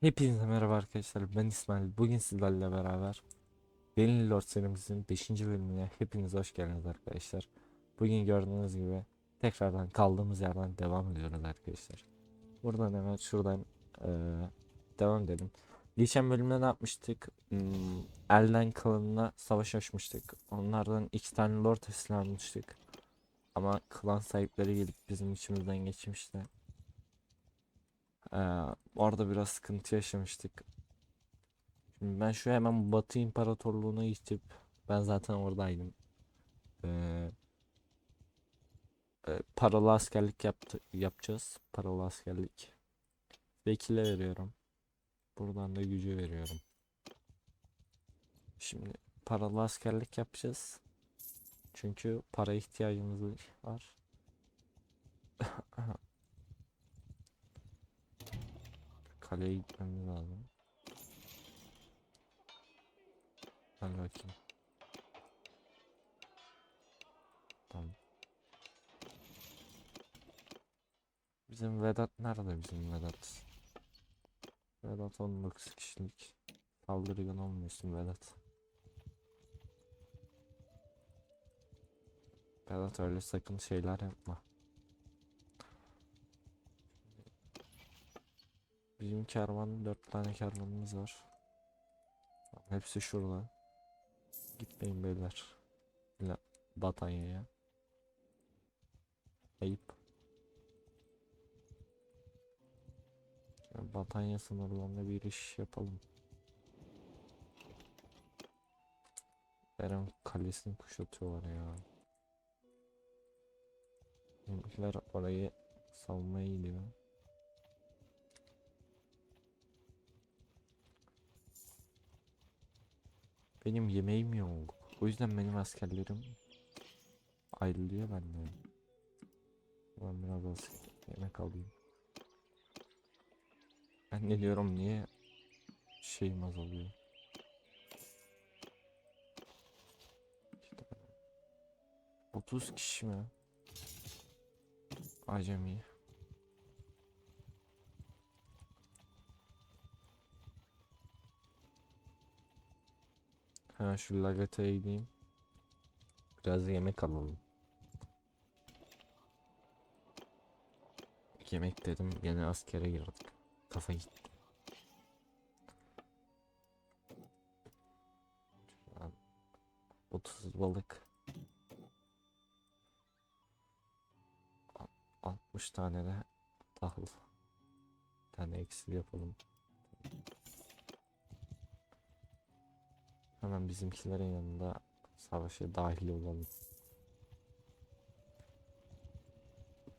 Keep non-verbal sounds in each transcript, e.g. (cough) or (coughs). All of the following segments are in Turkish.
Hepinize merhaba arkadaşlar ben İsmail. Bugün sizlerle beraber Belin Lord serimizin 5. bölümüne hepiniz hoş geldiniz arkadaşlar. Bugün gördüğünüz gibi tekrardan kaldığımız yerden devam ediyoruz arkadaşlar. Buradan hemen şuradan eee, devam edelim. Geçen bölümde ne yapmıştık? Hmm, Elden klanına savaş açmıştık. Onlardan iki tane Lord teslim almıştık. Ama klan sahipleri gelip bizim içimizden geçmişti ee, orada biraz sıkıntı yaşamıştık. Şimdi ben şu hemen Batı İmparatorluğu'na gidip ben zaten oradaydım. Ee, e, paralı askerlik yaptı, yapacağız. Paralı askerlik. Vekile veriyorum. Buradan da gücü veriyorum. Şimdi paralı askerlik yapacağız. Çünkü para ihtiyacımız var. (laughs) Kaleye gitmemiz lazım. Hadi bakayım. Tamam. Bizim Vedat nerede bizim Vedat? Vedat 19 kişilik. Saldırgan olmuyorsun Vedat. Vedat öyle sakın şeyler yapma. Bizim kervan dört tane kervanımız var. Hepsi şurada. Gitmeyin beyler. La Batanya'ya. Ayıp. Ya Batanya sınırlarında bir iş yapalım. Eren kalesini kuşatıyorlar ya. Bizimkiler orayı savunmaya gidiyor. Benim yemeğim yok. O yüzden benim askerlerim ayrılıyor benden. Ben biraz az yemek alayım. Ben ne diyorum niye şeyim azalıyor. İşte 30 kişi mi? Acemi. Ha şu Lagata'ya gideyim. Biraz yemek alalım. Yemek dedim yine askere girdik. Kafa gitti. Şu an 30 balık. Al- 60 tane de tahıl. Bir tane eksik yapalım. Hemen bizimkilerin yanında savaşa dahil olalım.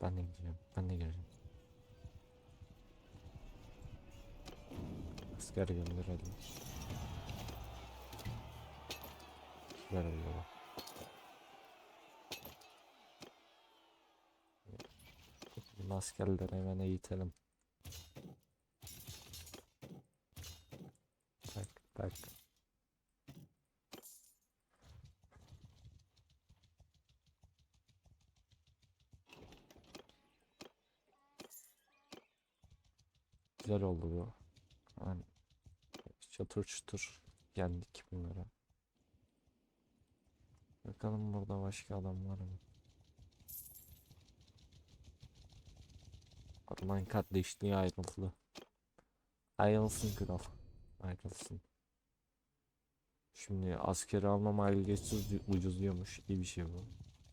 Ben de gideceğim. Ben de gireceğim. Asker gönderelim. Ver. Bizim askerleri hemen eğitelim. Güzel oldu bu. Yani çatır çutur yendik bunlara. Bakalım burada başka adam var mı? Orman kardeşliği ayrıldı. Ayrılsın kral. Ayrılsın. Şimdi askeri almam ailesiz ucuzluyormuş. İyi bir şey bu.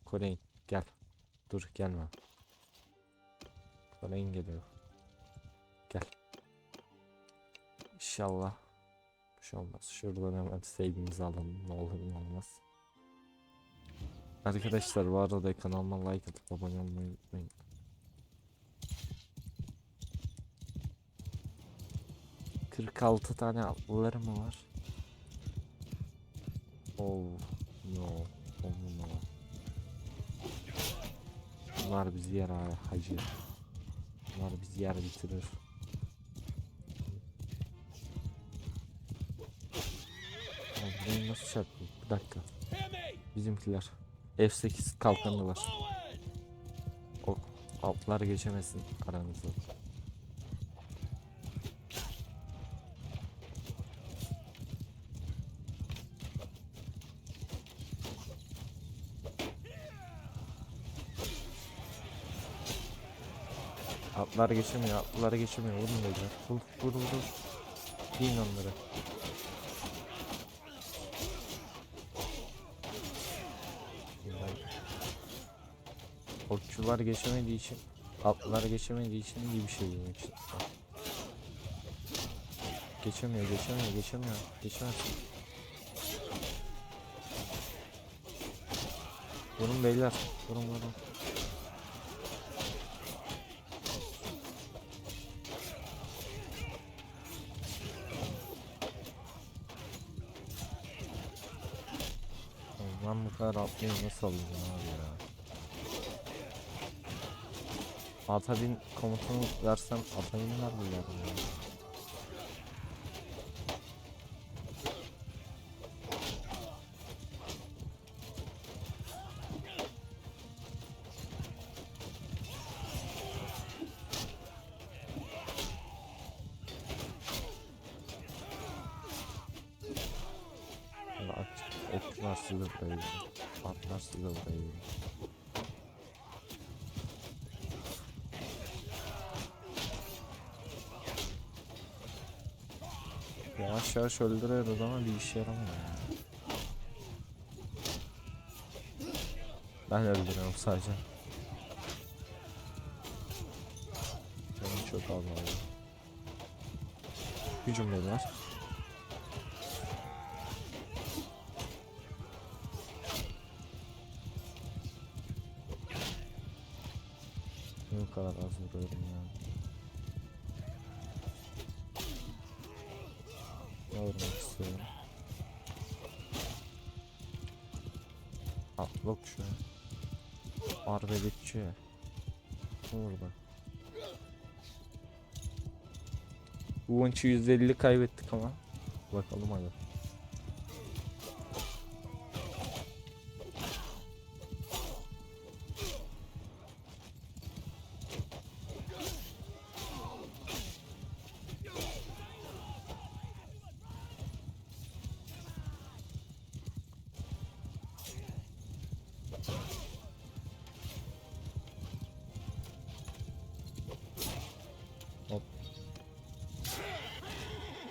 Koreyn gel. Dur gelme. Koreyn geliyor. İnşallah. Bir şey olmaz. Şuradan hemen save'imizi alalım. Ne olur ne olmaz. Arkadaşlar bu arada kanalıma like atıp abone olmayı unutmayın. Kırk altı tane atlıları mı var? Oh no. Oh no. Bunlar bizi yer ha- hacı. Bunlar bizi yer bitirir. Onu nasıl çarptım? Bir dakika. Bizimkiler. F8 kalkanlılar. Ok. Altlar geçemesin aranızda. Atlar geçemiyor, atlar geçemiyor. Vurun dediler. Vur, vur, vur. Yiyin onları. Okçular geçemediği için, atlar geçemediği için iyi bir şey demek için. Geçemiyor, geçemiyor, geçemiyor. Geçemez. Vurun beyler. Vurun vurun. Ben bu kadar atlayı nasıl alacağım abi ya? Ata bin komutunu versem ata binler mi ya? Yavaş yavaş öldürüyoruz ama bir işe yaramıyor ya. Ben öldürüyorum sadece. Canım çok az var. Hücum beyler. Maçı %50 kaybettik ama. Bakalım hadi.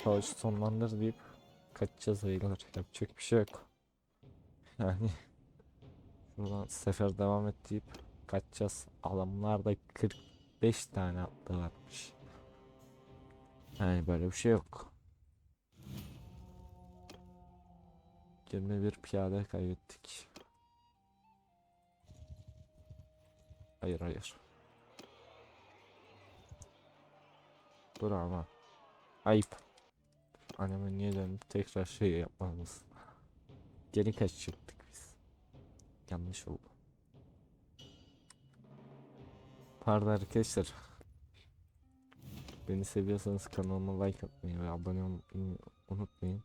Savaşı sonlandır deyip kaçacağız ayılar. Yapacak bir şey yok. Yani şuradan sefer devam et deyip kaçacağız. Adamlarda 45 tane atlı. Yani böyle bir şey yok. 21 piyade kaybettik. Hayır hayır. Dur ama. Ayıp. Anneme niye dönüp tekrar şey yapmamız. Geri kaçacaktık biz. Yanlış oldu. Pardon arkadaşlar. Beni seviyorsanız kanalıma like atmayı ve abone olmayı unutmayın.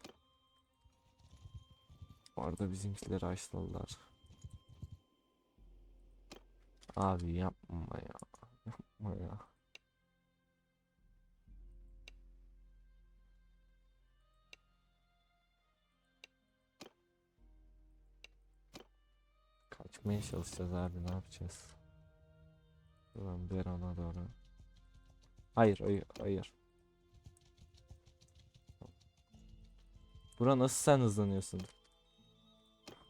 Bu arada bizimkileri açtılar. Abi yapma ya. Yapma ya. Kaçmaya çalışacağız abi ne yapacağız? Ulan Beron'a doğru. Hayır hayır hayır. Bura nasıl sen hızlanıyorsun?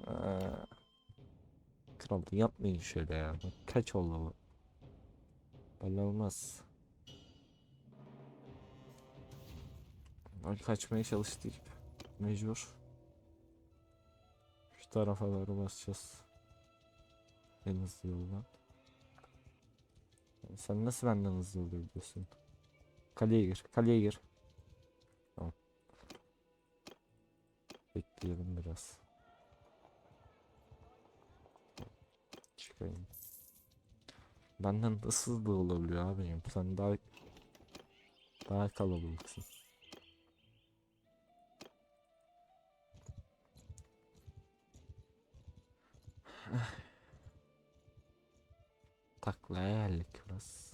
Aa, kral yapmayın şöyle ya. Bak Kaç oldu bu? Böyle olmaz. Ay kaçmaya çalıştık. Mecbur. Şu tarafa doğru basacağız. En hızlı yoldan. Sen nasıl benden hızlı olabiliyorsun? Kaleye gir, kaleye gir. Tamam. Bekleyelim biraz. Çıkayım. Benden nasıl hızlı olabiliyor abicim? Sen daha daha kalabalıksın. Taklaya geldik biraz.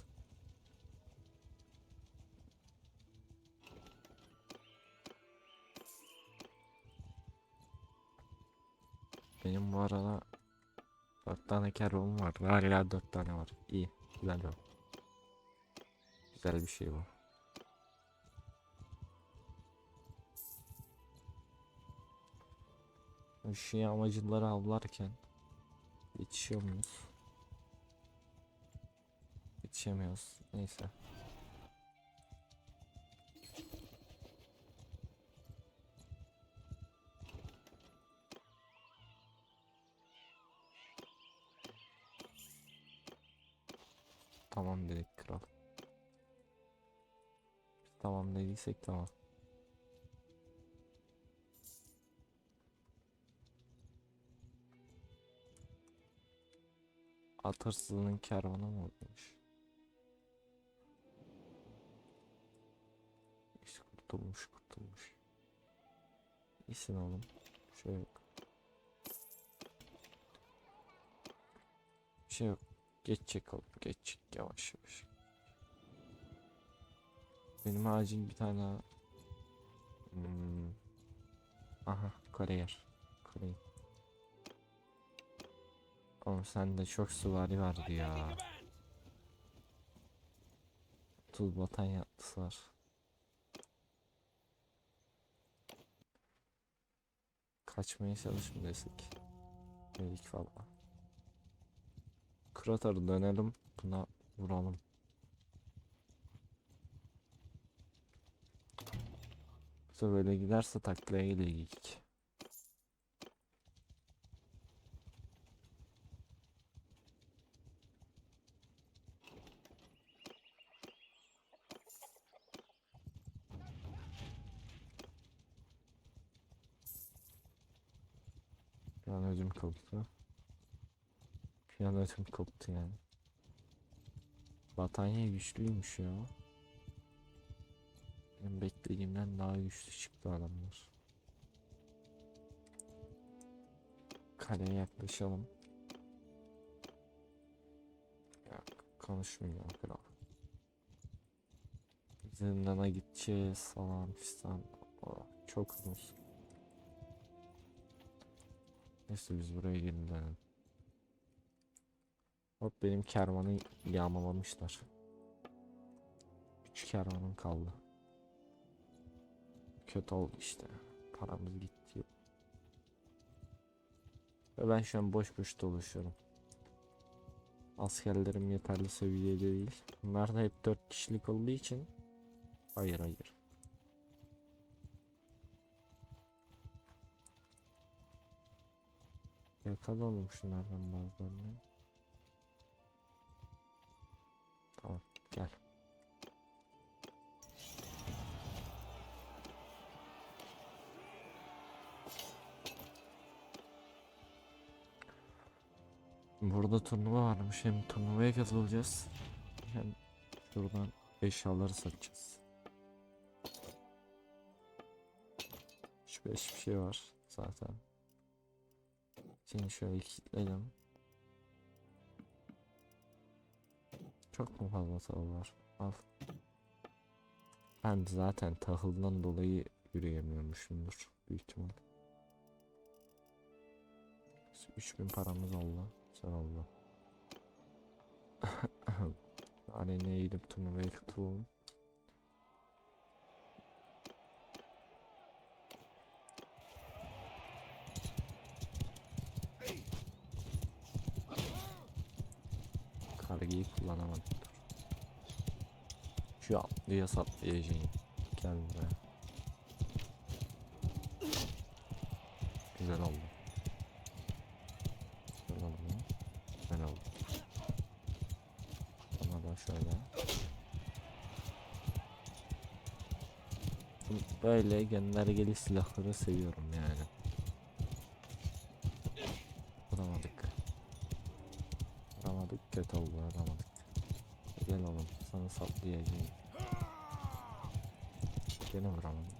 Benim bu arada 4 tane kervanım var. Hala 4 tane var. İyi. Güzel o. Güzel bir şey bu. Şu yağmacıları avlarken yetişiyor muyuz? Yetişemiyoruz. Neyse. Tamam dedik kral. Tamam dediysek tamam. At hırsızının kervanı mı olmuş? Kurtulmuş kurtulmuş. İyisin oğlum. Şey yok. Bir şey yok. Geçecek oğlum geçecek yavaş yavaş. Benim acil bir tane hmm. Aha kariyer. Kariyer. Oğlum sende çok süvari vardı ya. Tuz batan yaptısı var. Kaçmaya çalışma desek. Dedik valla. Krater'ı dönelim. Buna vuralım. Yoksa böyle giderse taklaya gidecek. Ödüm koptu. Bir an ödüm koptu yani. Batanya güçlüymüş ya. Benim beklediğimden daha güçlü çıktı adamlar. Kaleye yaklaşalım. Ya konuşmuyor kral. Zindana gideceğiz falan fistan. Çok uzun. Neyse biz buraya dönelim. Hop benim kervanı yağmalamışlar. Üç kervanım kaldı. Kötü oldu işte. Paramız gitti. Ve ben şu an boş boş dolaşıyorum. Askerlerim yeterli seviyede değil. Bunlar da hep 4 kişilik olduğu için. Hayır hayır. Yakalayalım şunlardan bazılarını. Tamam gel. Burada turnuva varmış. Hem turnuvaya katılacağız. Hem şuradan eşyaları satacağız. 3-5 bir şey var zaten. Seni şöyle kilitledim. Çok mu fazla tahıl var? Al. Ben zaten tahıldan dolayı yürüyemiyormuşumdur büyük ihtimal. 3000 paramız oldu. Güzel oldu. (laughs) Arenaya gidip turnuvaya katılalım. Dur. Şu atlıya saplayacağım. Gel buraya. Güzel oldu. Güzel oldu. Güzel oldu. Ona da şöyle. Böyle göndergeli silahları seviyorum yani. Vuramadık. Vuramadık kötü oldu vuramadık. Gel oğlum sana saplayacağım. Gene vuramadım.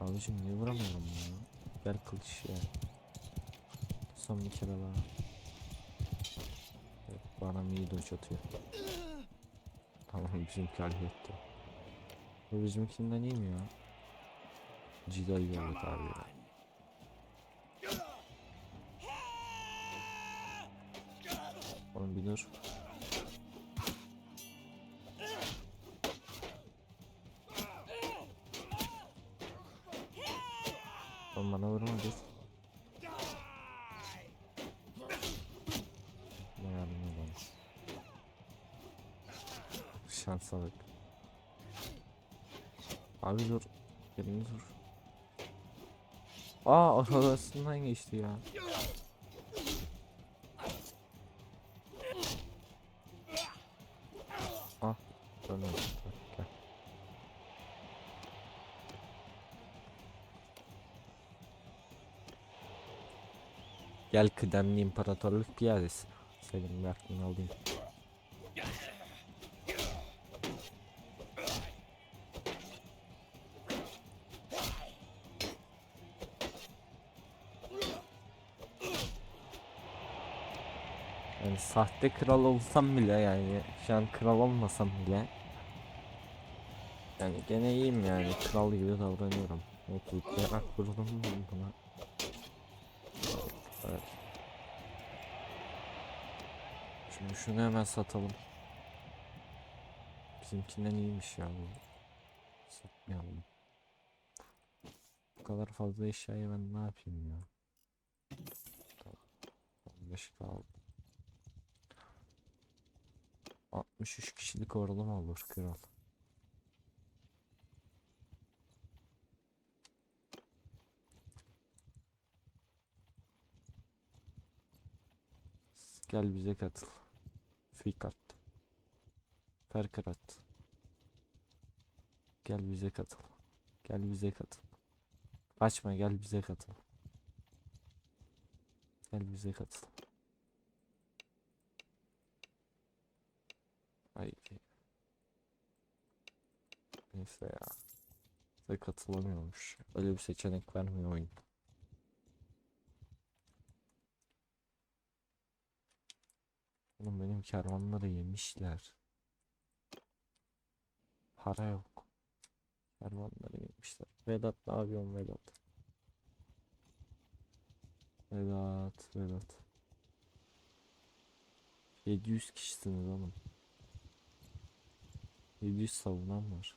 Abicim niye vuramıyorum ya? Ver kılıç ya. Son bir kere daha. Evet, bana iyi doç atıyor. Tamam bizimki halletti. Bu bizimkinden iyi mi ya? Cida iyi oldu abi ya. Bir dur. Oğlum bana vurma dur. Ne yardım edelim. Şansa bak. Abi dur. Elini dur. Aa arasından geçti ya. Gel kıdemli imparatorluk piyadesi. Senin aklını alayım. Yani sahte kral olsam bile yani şu an kral olmasam bile yani gene iyiyim yani kral gibi davranıyorum. Mutluklayarak vurdum buna. Evet. Şimdi şunu hemen satalım. Bizimkinden iyiymiş ya bu. Satmayalım. Bu kadar fazla eşyayı ben ne yapayım ya? Tamam. 15 kaldı. 63 kişilik oralama olur kral. Gel bize katıl. Fikat. Ferkarat. Gel bize katıl. Gel bize katıl. Kaçma gel bize katıl. Gel bize katıl. Ay. Neyse ya. Size katılamıyormuş. Öyle bir seçenek vermiyor oyun. Oğlum benim kervanları yemişler. Para yok. Kervanları yemişler. Vedat ne yapıyorsun Vedat? Vedat, Vedat. 700 kişisiniz oğlum. 700 savunan var.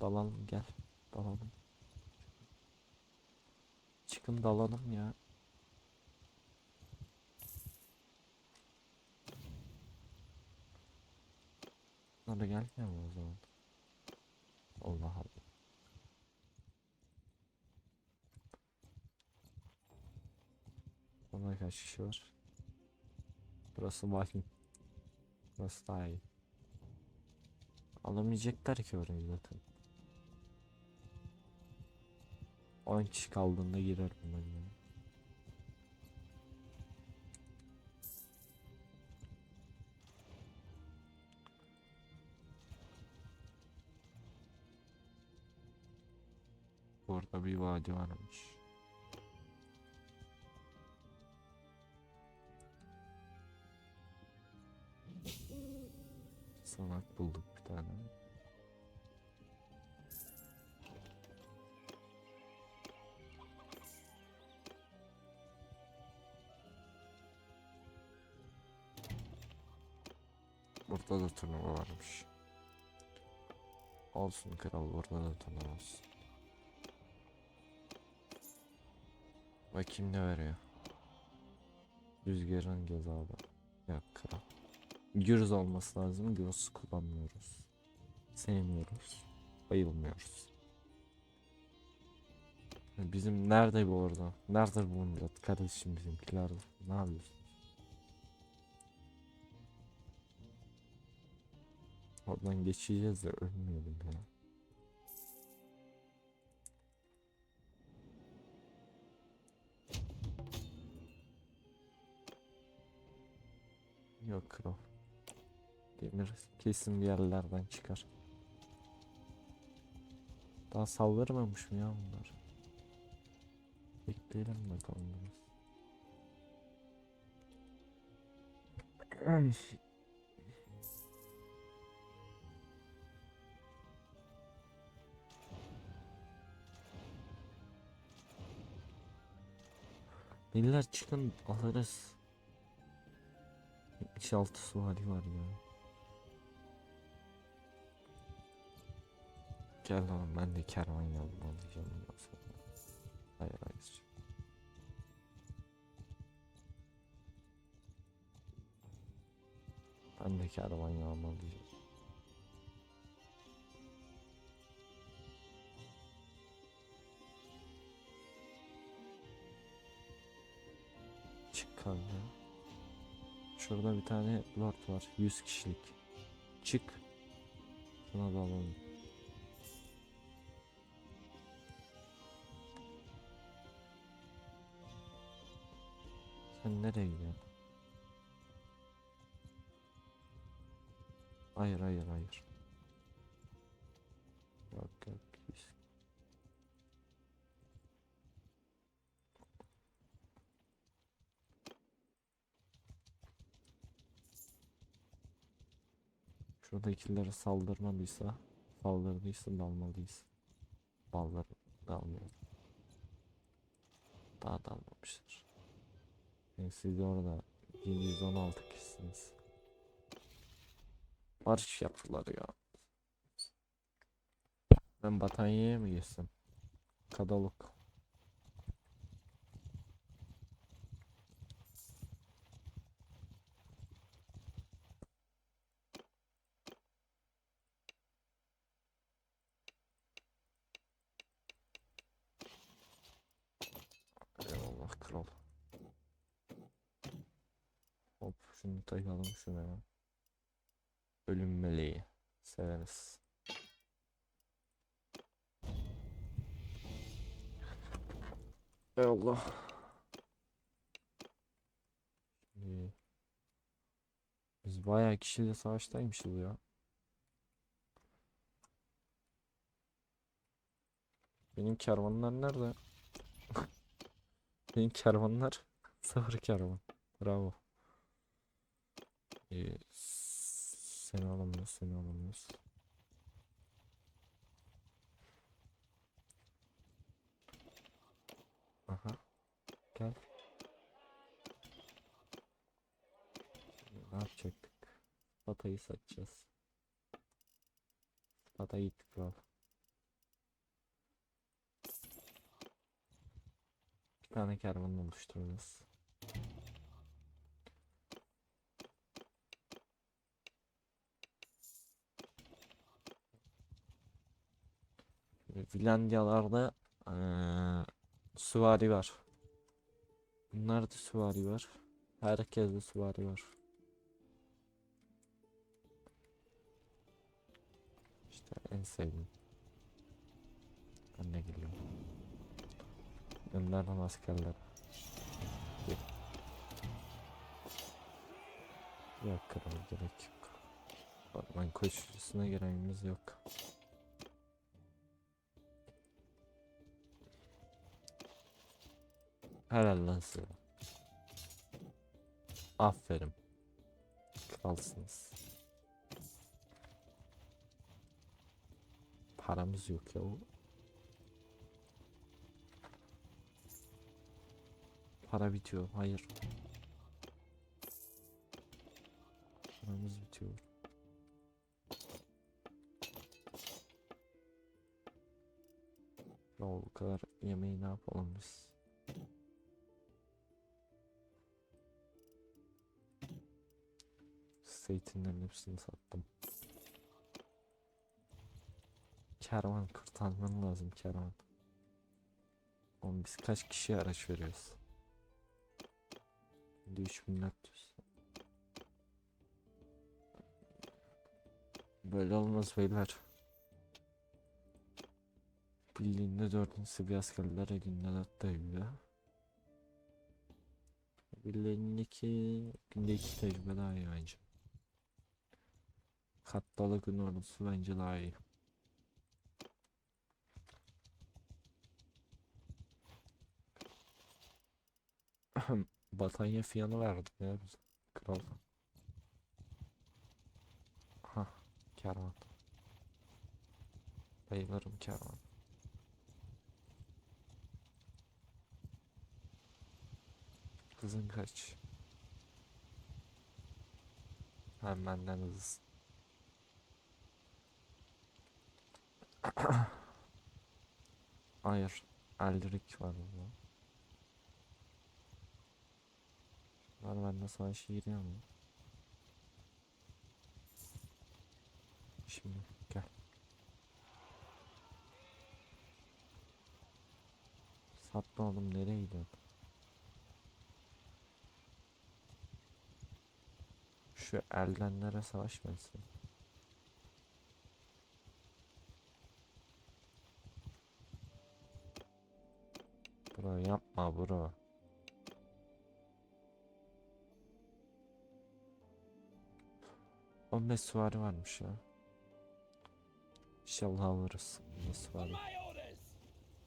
Dalalım gel. Dalalım. Çıkın dalalım ya. Bunlar gelmiyor mu o zaman? Allah Allah. Burada kaç kişi var? Burası vahim. Burası daha iyi. Alamayacaklar ki orayı zaten. 10 kişi kaldığında girer ben ya. Bir vadi varmış. Sanak bulduk bir tane. Burada da turnuva. Olsun kral burada da turnuva. Bakayım ne veriyor. Rüzgarın gazabı. Yok kral. Gürz olması lazım. Gürz kullanmıyoruz. Sevmiyoruz. Bayılmıyoruz. Bizim nerede bu orada? Nerede bu millet? Kardeşim bizimkiler. Ne yapıyorsun? Oradan geçeceğiz de ölmeyelim ya. Yok kral. Demir kesin bir yerlerden çıkar. Daha saldırmamış mı ya bunlar? Bekleyelim bakalım biraz. Beyler çıkın alırız. 76 suvari var ya. Gel lan ben de kervan sonra. Hayır hayır. Ben de kervan yağmalayacağım. Şurada bir tane lord var. 100 kişilik. Çık. Şuna da alalım. Sen nereye gidiyorsun? Hayır hayır hayır. Şuradakilere saldırmadıysa, saldırdıysa dalmalıyız. Balları dalmıyor. Daha dalmamışlar. Yani siz de orada 716 kişisiniz. Barış yaptılar ya. Ben Batanya'ya mı geçsem? Kadaluk. Eyvallah kral. Hop şunu takalım şuna ya. Ölüm meleği. Severiz. Eyvallah. Şimdi Biz bayağı kişiyle savaştaymışız ya. Benim kervanlar nerede? (laughs) Benim kervanlar (laughs) sıfır kervan. Bravo. Ee, seni alamıyoruz, seni alamıyoruz. Aha. Gel. Ne yapacaktık? Patayı satacağız. Patayı gittik al. Bir tane kervan oluşturacağız. Finlandiyalarda eee süvari var. Bunlarda süvari var. Herkeste süvari var. İşte en sevdiğim. Önüne geliyor. Gönderdim askerler. Yok. Yok kral gerek yok. Orman koşucusuna girmemiz yok. Helal lan size. Aferin. Kralsınız. Paramız yok ya. Para bitiyor. Hayır. Paramız bitiyor. Ya o kadar yemeği ne yapalım biz? Zeytinlerin hepsini sattım. Kervan kurtarman lazım kervan. Oğlum biz kaç kişiye araç veriyoruz? 3400. Böyle olmaz beyler. Birliğinde dördüncü seviye askerler elinde dört tecrübe. Birliğindeki günde iki tecrübe daha iyi bence. Kattalı gün ordusu bence daha iyi. (clears throat) Batanya fiyanı verdi ya bize. Kral. Ha, kervan. Bayılırım kervan. Kızın kaç? Sen benden hızlısın. (coughs) Hayır. Eldrick var burada. Var bende savaşa giriyor mu? Şimdi gel. Satma oğlum nereye gidiyorsun? Şu eldenlere savaşmasın. Bro yapma bro. Beş süvari varmış ya. İnşallah alırız. Beş süvari.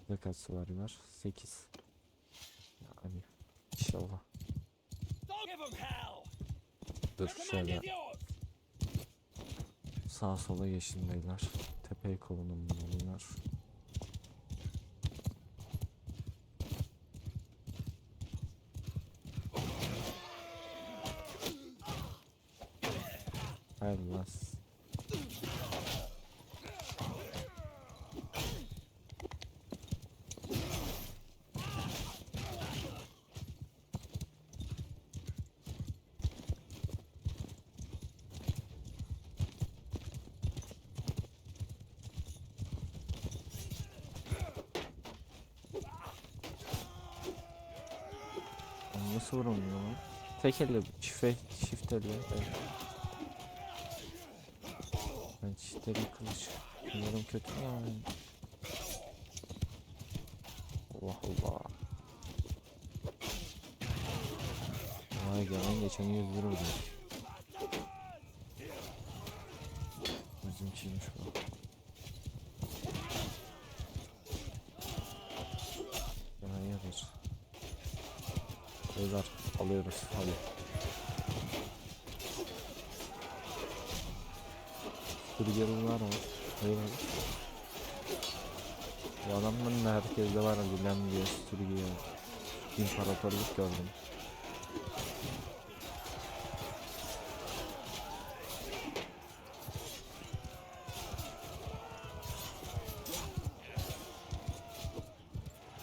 Ne kaç süvari var? 8. Yani inşallah. Dur şöyle sağa sola geçin beyler. Tepeye konumlanıyorlar. Hayır Lan Nasıl vuramıyor lan? Tek elle çift, çift elle. Evet. Çift elle kılıç. Bunlarım kötü yani. Allah Allah. Vay gelen geçen yüz lira ödedi. Bizimkiymiş bu. Ya hayırdır. Beyler alıyoruz hadi. Sürücüler var. Eyvallah. Bu adamların da herkeste var diye sürücü. İmparatorluk gördüm.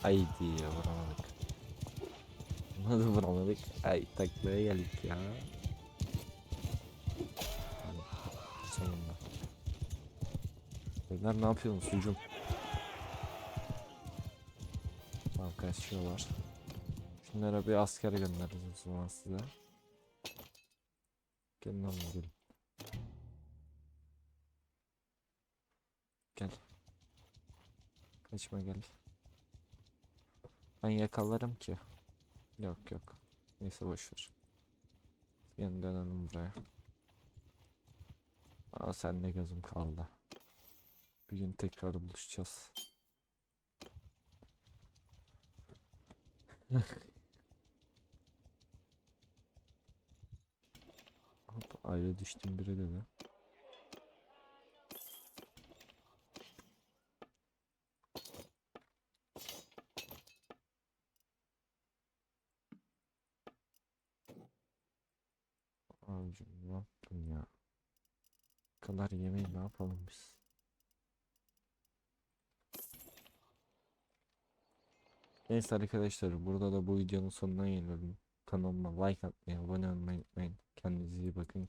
Haydi vuramadık. Nasıl vuramadık? Ay taklaya geldik ya. Beyler ne yapıyorsunuz hücum? Tamam kaçıyorlar. Şunlara bir asker göndeririz o zaman size. Gelin lan gelin. Gel. Kaçma gel. Ben yakalarım ki. Yok yok. Neyse boşver. Yine dönelim buraya. Aa sen ne gözüm kaldı. Bir gün tekrar buluşacağız. Hop, ayrı düştüm biri dedi. Abicim ne yaptın ya? Kadar yemeği ne yapalım biz? Neyse arkadaşlar burada da bu videonun sonuna geliyorum. Kanalıma like atmayı, abone olmayı unutmayın. Kendinize iyi bakın.